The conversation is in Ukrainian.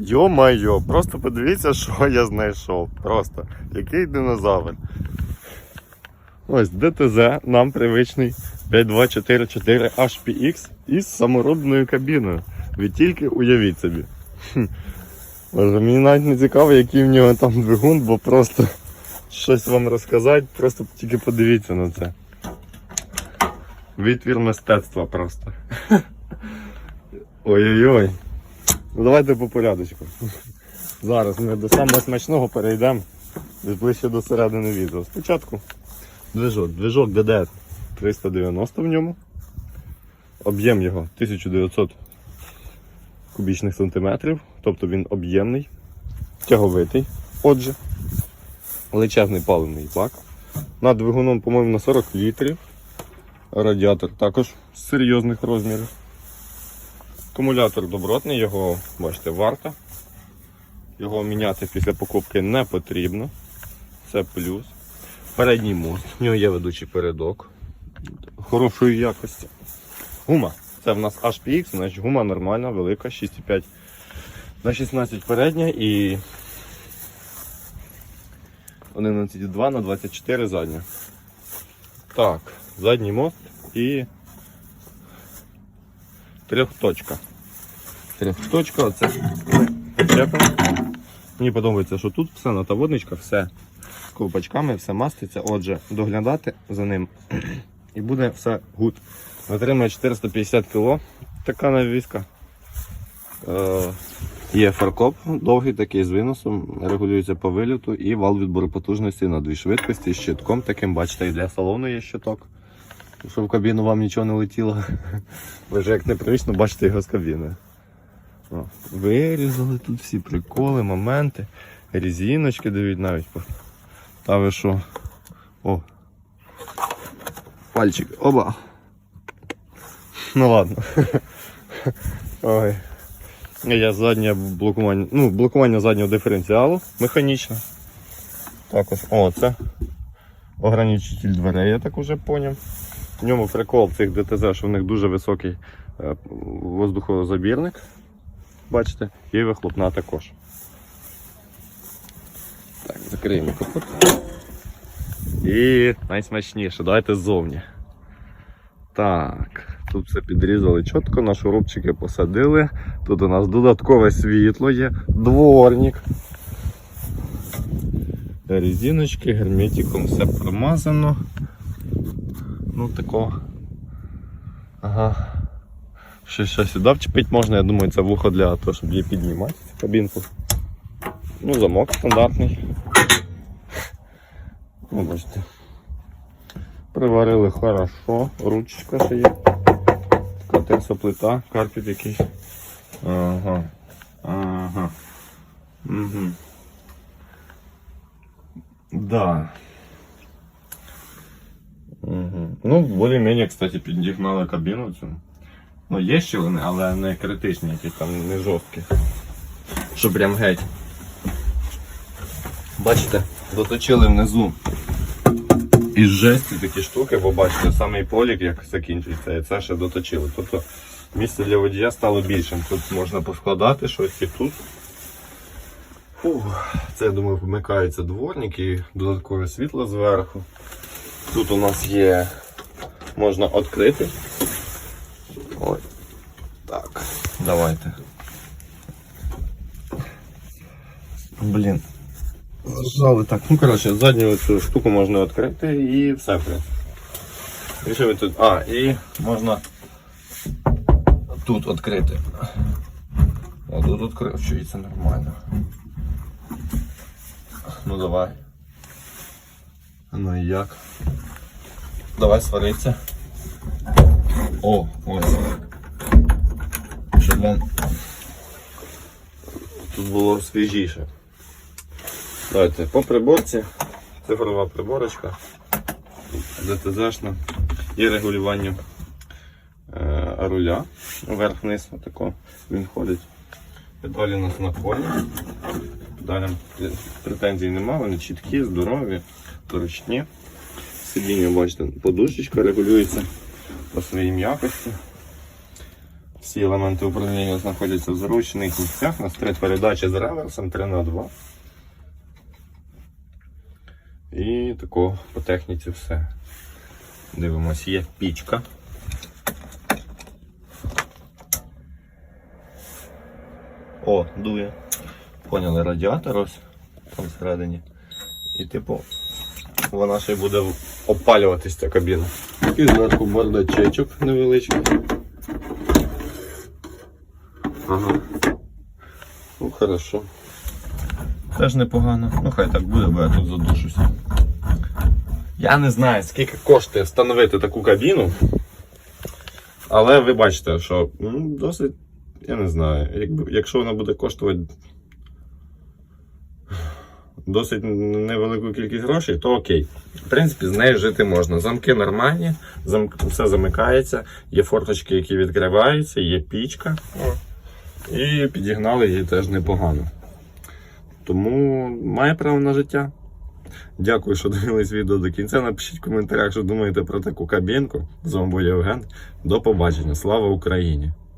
Йо-майо, просто подивіться, що я знайшов. Просто який динозавр. Ось ДТЗ нам привичний 5244 HPX із саморобною кабіною. Ви тільки уявіть собі. Хм. Мені навіть не цікаво, який в нього там двигун, бо просто щось вам розказати, просто тільки подивіться на це. Витвір мистецтва просто. Ой-ой-ой. Ну давайте по порядочку. Зараз ми до самого смачного перейдемо ближче до середини відео. Спочатку движок. Движок ДД 390 в ньому. Об'єм його 1900 кубічних сантиметрів, тобто він об'ємний, тяговитий. Отже, величезний паливний бак. Над двигуном, по-моєму, на 40 літрів. Радіатор також з серйозних розмірів. Акумулятор добротний, його, бачите, варто. Його міняти після покупки не потрібно. Це плюс. Передній мост. В нього є ведучий передок. Хорошої якості. Гума. Це в нас HPX, значить гума нормальна, велика, 6,5 на 16 передня і 11,2 на 24 задня. Так, задній мост і трьохточка. Трьохточка, оце почепимо. Мені подобається, що тут все на таводничках, все ковпачками, все маститься. Отже, доглядати за ним і буде все гуд. Витримує 450 кг. Така навіска. Е, є фаркоп довгий такий з виносом, регулюється по виліту і вал відбору потужності на дві швидкості з щитком таким, бачите, і для салону є щиток. Щоб в кабіну вам нічого не летіло. Ви ж як непривично бачите його з кабіни. О, вирізали тут всі приколи, моменти. Резиночки дають навіть. Та ви що? О. Пальчик. Оба. Ну ладно. Ой. Я заднє блокування, ну, блокування заднього диференціалу механічне. Також, о, це ограничитель дверей, я так уже поняв. В ньому прикол цих ДТЗ, що в них дуже високий е, воздухозабірник. Бачите, і вихлопна також. Так, закриємо капот. І найсмачніше, давайте ззовні. Так, тут все підрізали чітко, на шурупчики посадили. Тут у нас додаткове світло є, дворник. Резиночки, герметиком все промазано. Ну такого. Ага. Ще, ще сюди вчепити можна, я думаю, це вухо для того, щоб її піднімати, цю кабінку. Ну, замок стандартний. Ну, бачите. Приварили хорошо, ручечка ще є. Така терсоплита, карпіт якийсь. Ага. Ага. Угу. Да. Угу. Ну, більш-менш, кстати, підігнали кабіну цю. Ну, є щілини, але не критичні, якісь там не жорсткі. Що прям геть. Бачите, доточили внизу із жесті такі штуки, бо бачите, самий полік як закінчується, і це ще доточили. Тобто місце для водія стало більшим. Тут можна поскладати щось і тут. Фух, це я думаю вмикається дворник і додаткове світло зверху. Тут у нас є, можна відкрити. Ой. Так, давайте. Блін. Зажали так. Ну коротше, задню цю штуку можна відкрити і все. І що ви тут? А, і можна тут відкрити. О, тут відкривчується нормально. Ну давай. Ну і як? Давай свариться. О, ось. Щоб вам тут було свіжіше. Давайте по приборці. Цифрова приборочка. ДТЗшна. Є регулювання е, руля вверх-вниз, отако він ходить. Педалі у нас на колі. Далі претензій немає, вони чіткі, здорові, зручні. Сидіння, бачите, подушечка регулюється по своїй м'якості. Всі елементи управління знаходяться в зручних місцях. У нас три передачі з реверсом 3 на 2 І тако по техніці все. Дивимось, є пічка. О, дує. Поняли, радіатор ось там всередині. І типу вона ще й буде опалюватись ця кабіна. Такий зверху бардачечок невеличкий. Ага. Ну, хорошо. Теж непогано. Ну хай так буде, бо я тут задушуся. Я не знаю, скільки коштує встановити таку кабіну. Але ви бачите, що ну, досить, я не знаю, якби, якщо вона буде коштувати досить невелику кількість грошей, то окей. В принципі, з нею жити можна. Замки нормальні, замк... все замикається, є форточки, які відкриваються, є пічка. І підігнали її теж непогано. Тому має право на життя. Дякую, що дивились відео до кінця. Напишіть в коментарях, що думаєте про таку кабінку. З вами був Євген. До побачення. Слава Україні!